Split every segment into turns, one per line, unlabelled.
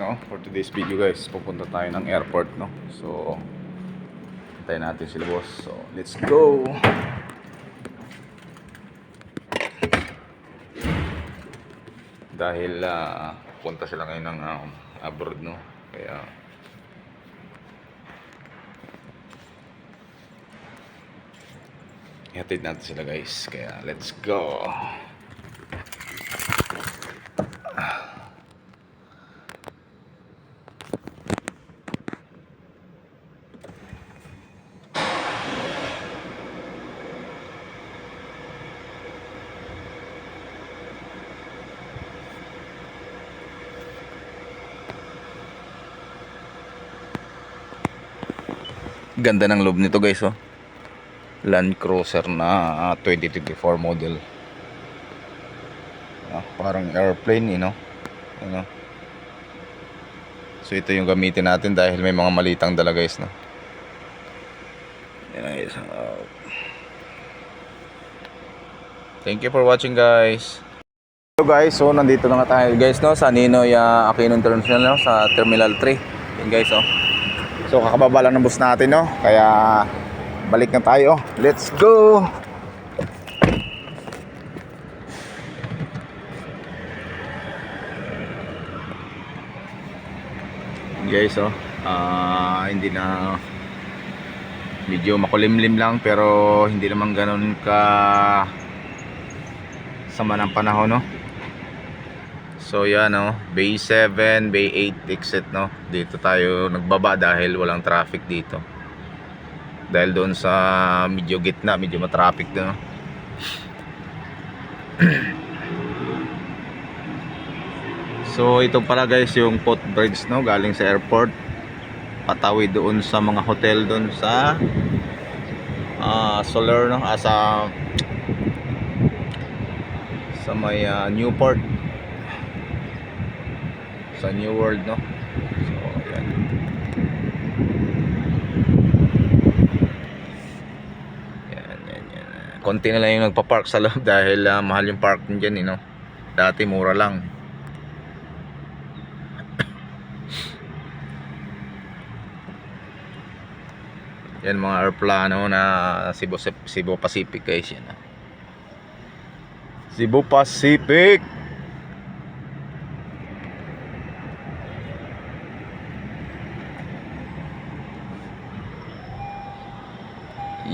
No, for today's video guys, pupunta tayo ng airport, no? So, hintayin natin sila boss. So, let's go! Dahil ah, punta sila ngayon ng um, abroad, no? Kaya, ihatid natin sila guys. Kaya, let's go! Ganda ng loob nito guys oh. Land Cruiser na ah, 2024 model. Ah, parang airplane eh no. Ano? So ito yung gamitin natin dahil may mga malitang dala guys no. Yan guys. ah. Thank you for watching guys. So guys, so nandito na nga tayo guys no sa Ninoy uh, Aquino International no sa Terminal 3. Yan guys oh. So kakababa lang ng bus natin no. Kaya balik na tayo. Let's go. Guys oh, ah hindi na medyo makulimlim lang pero hindi naman ganun ka sama ng panahon no. So yan no, Bay 7, Bay 8 exit no. Dito tayo nagbaba dahil walang traffic dito. Dahil doon sa medyo gitna, medyo matraffic doon no. so ito pala guys yung footbridge no, galing sa airport. Patawid doon sa mga hotel doon sa ah Solar no, ah, sa sa may ah, Newport sa New World no? So yan yan yan yan konti na lang yung nagpa-park sa loob dahil ah, mahal yung parking dyan eh, no? dati mura lang. Yan mga aeroplano na Cebu, Cebu Pacific guys yan ah. Cebu Pacific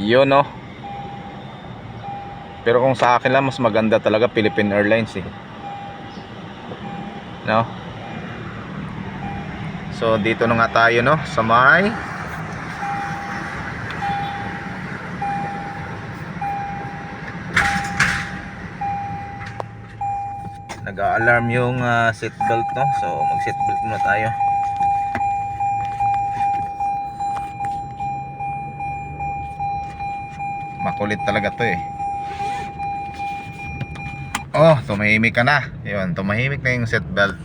Yun no. Pero kung sa akin lang mas maganda talaga Philippine Airlines eh. No? So dito na nga tayo no sa may Nag-alarm yung uh, seatbelt no. So mag-seatbelt muna tayo. Makulit talaga to eh. Oh tumahimik ka na. Yun tumahimik na yung seatbelt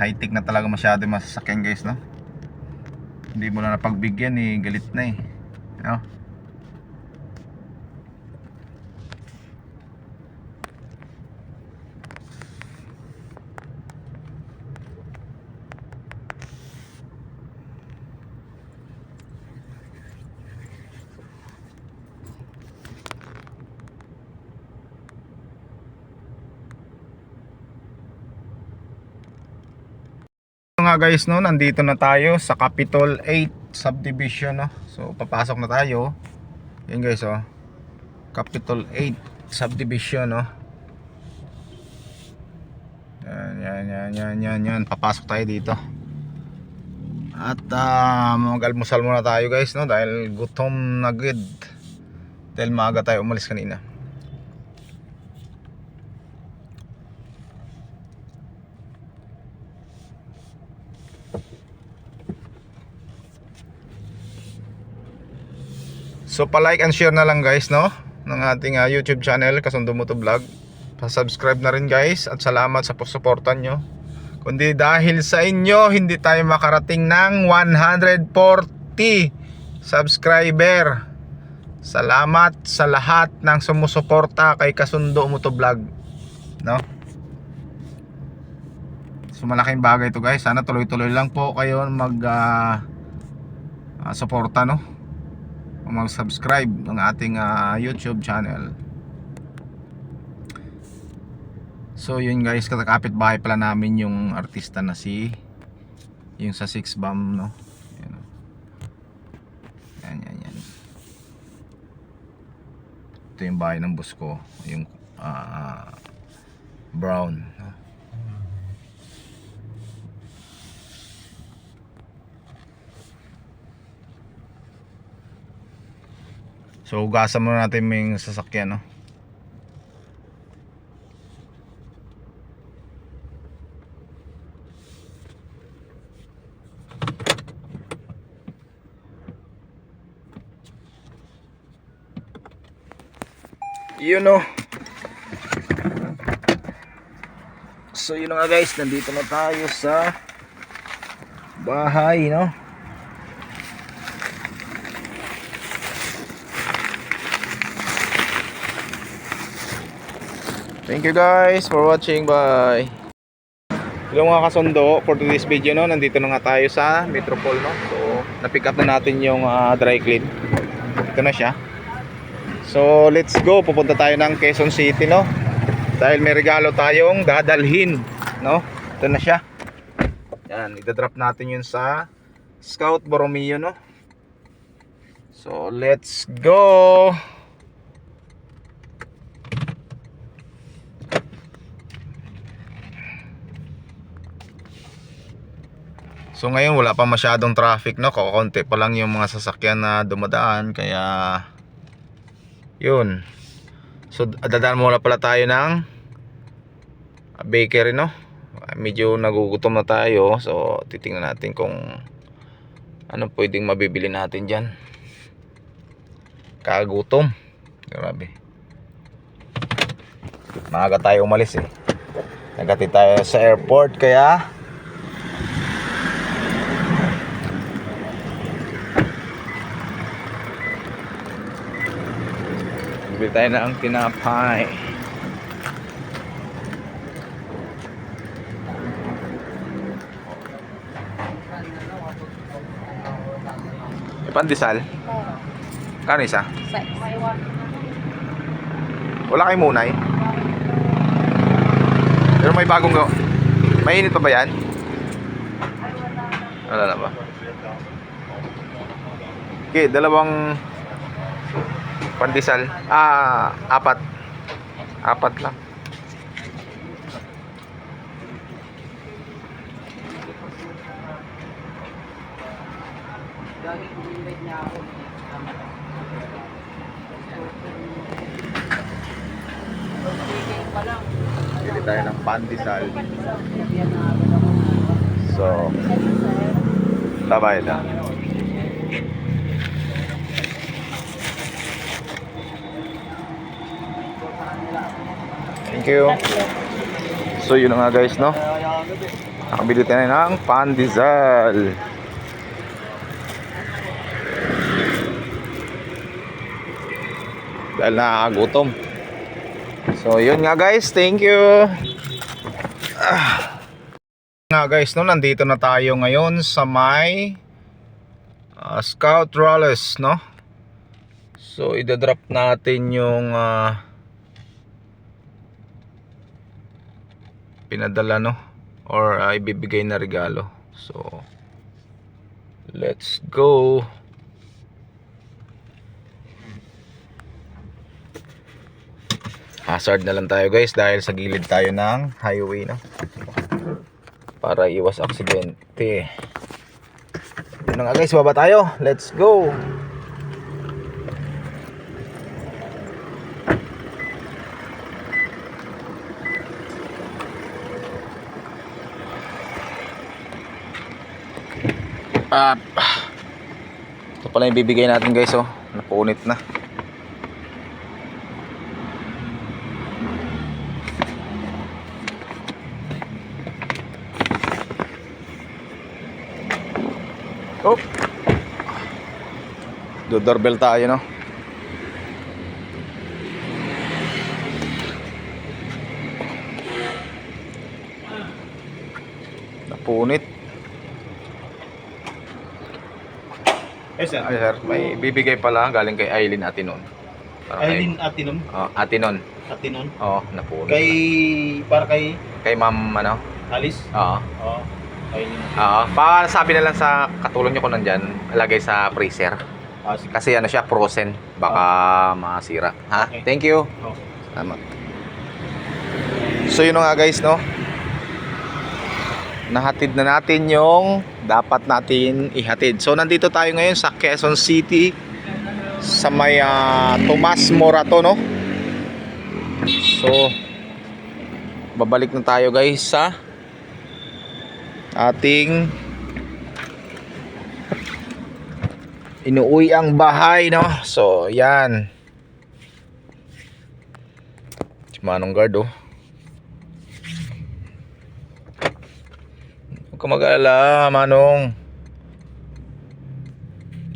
high tech na talaga masyado yung masasakyan guys no? Hindi mo na napagbigyan eh. Galit na eh. No? Nga guys no, nandito na tayo sa Capitol 8 subdivision no. So papasok na tayo. Yan guys oh. Capitol 8 subdivision no. Yan yan yan yan yan yan papasok tayo dito. At uh, mag-almusal muna tayo guys no dahil gutom na good. Dahil maaga tayo umalis kanina. So pa-like and share na lang guys no ng ating ah, YouTube channel Kasundo Moto Vlog. Pa-subscribe na rin guys at salamat sa suportan nyo. Kundi dahil sa inyo hindi tayo makarating ng 140 subscriber. Salamat sa lahat ng sumusuporta kay Kasundo Moto Vlog. No? So malaking bagay to guys. Sana tuloy-tuloy lang po kayo mag ah, ah, suporta no. Mag-subscribe ng ating ah, YouTube channel. So yun guys, katakapit bahay pala namin yung artista na si yung sa 6 bomb no. Yan, oh. yan, yan, yan. Ito yung bahay ng boss ko, yung ah, brown. No? So ugasan muna natin yung sasakyan no. Yun no. So yun nga guys, nandito na tayo sa bahay no. Thank you guys for watching. Bye. Hello mga kasundo, for today's video no, nandito na nga tayo sa Metropol no. So, na-pick up na natin yung ah, dry clean. Ito na siya. So, let's go. Pupunta tayo ng Quezon City no. Dahil may regalo tayong dadalhin, no? Ito na siya. Yan, ida-drop natin yun sa Scout Borromeo, no? So, let's go. So ngayon wala pa masyadong traffic no, kakonti pa lang yung mga sasakyan na dumadaan kaya yun. So dadaan muna pala tayo ng bakery no. Medyo nagugutom na tayo so titingnan natin kung ano pwedeng mabibili natin diyan. Kagutom. Grabe. Maaga tayo umalis eh. Nagati tayo sa airport kaya Bibili tayo ng tinapay. May pandesal? Kano isa? Wala kay munay? Pero may bagong gawa. Mainit pa ba yan? Wala na ba? Okay, dalawang pandesal. Ah, apat. Apat lang. Bili tayo ng pandesal. So, tabay na. You. So yun nga guys no. Nakabili tayo ng pandesal. Dahil nakakagutom. So yun nga guys, thank you. Ah. Nga guys, no, nandito na tayo ngayon sa may ah, Scout Rallies, no? So, idadrop natin yung ah, pinadala, no? Or ah, ibibigay na regalo. So, let's go. Hazard na lang tayo guys dahil sa gilid tayo ng highway, no? Para iwas aksidente. Yun nga guys, baba tayo. Let's go. Ah, ito pala yung bibigay natin guys oh. Napunit na. Oh. Do-doorbell tayo no. Napunit.
Eh, sir.
Ay, sir, may bibigay pala galing kay Aileen Atinon. Para kay-
Aileen Atinom.
Oh, Atinon.
Atinon.
Oo, napunit.
Kay, para kay
Kay ma'am, ano?
Alice.
Oo.
Oo. Aileen.
Oo. Pa, sabi na lang sa katulong nyo ko nandyan, lagay sa freezer.
Ah, sige.
Kasi ano siya, frozen. Baka masira. Ha?
Okay.
Thank you.
Oh.
Salamat. So yun na nga guys, no? Nahatid na natin yung dapat natin ihatid. So nandito tayo ngayon sa Quezon City sa may ah, Tomas Morato, no? So babalik na tayo guys sa ating inuwi ang bahay, no? So, yan. Si Manong Guard, oh. Huwag ka mag-alala, Manong.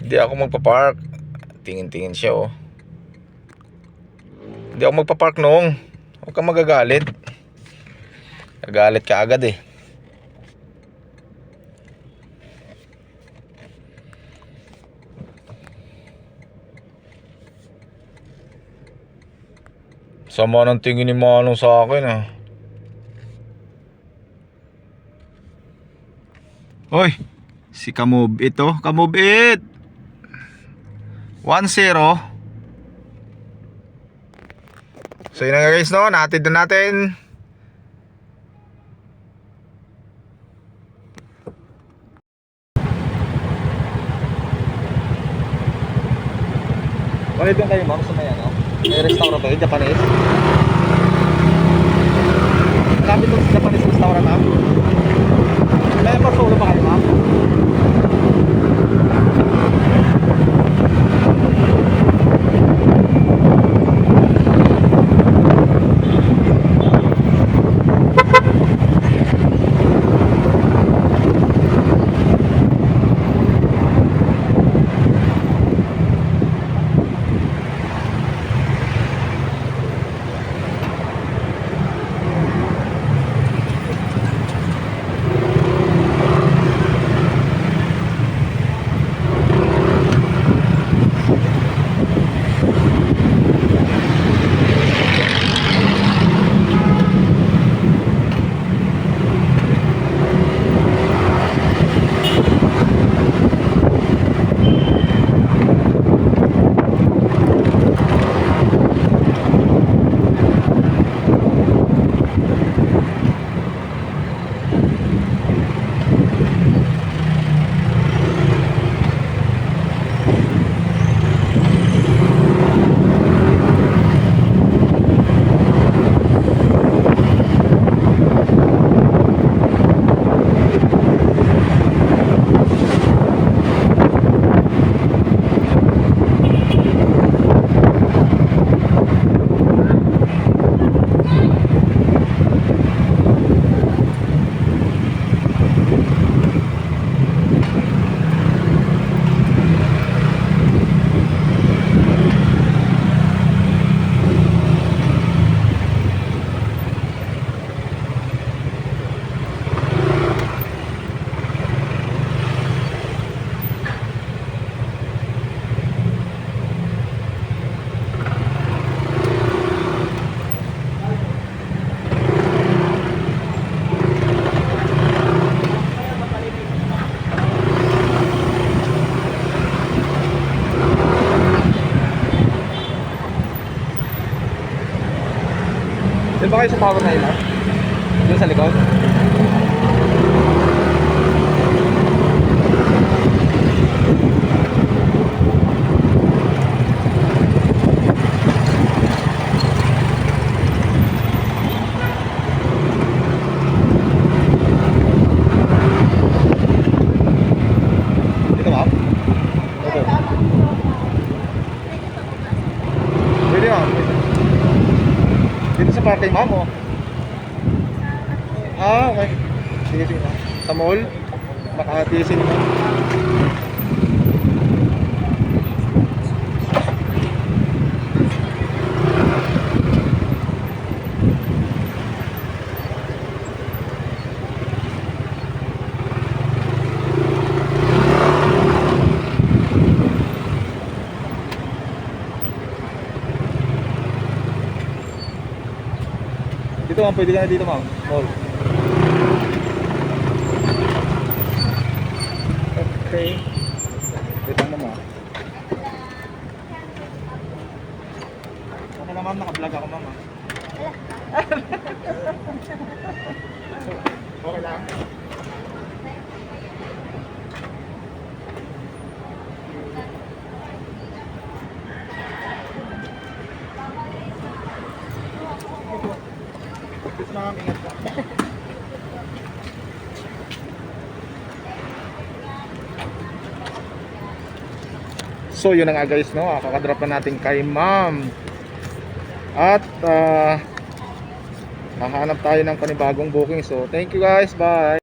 Hindi ako magpa-park. Tingin-tingin siya, oh. Hindi ako magpa-park, nung. Huwag ka magagalit. Gagalit ka agad, eh. Sama ng tingin ni Manong sa akin ah. Hoy, si Kamove ito. Kamove it! 1-0. So yun na guys no, natin na natin.
Bakit doon kayo, ma'am, sa may ano? May restaurant kayo, Japanese? Malapit doon Japanese restaurant, ma'am? Kayo sa Power na ma'am? Doon sa likod? Dito, ma'am? Dito. Pwede, ma'am. Pwede. Dito sa parking ma'am, oh. Ah, okay. Sige, sige. Sa mall, Makati Cinema.
Ma'am, pwede ka na dito ma'am. Mall. Okay. Wait lang ma'am. ah. Okay na ma'am, naka-vlog ako ma'am. ah. okay lang. Peace ma'am, ingat ka. So yun na nga guys no, ah, kakadrop na natin kay ma'am. At ah, hahanap tayo ng panibagong booking. So thank you guys, bye.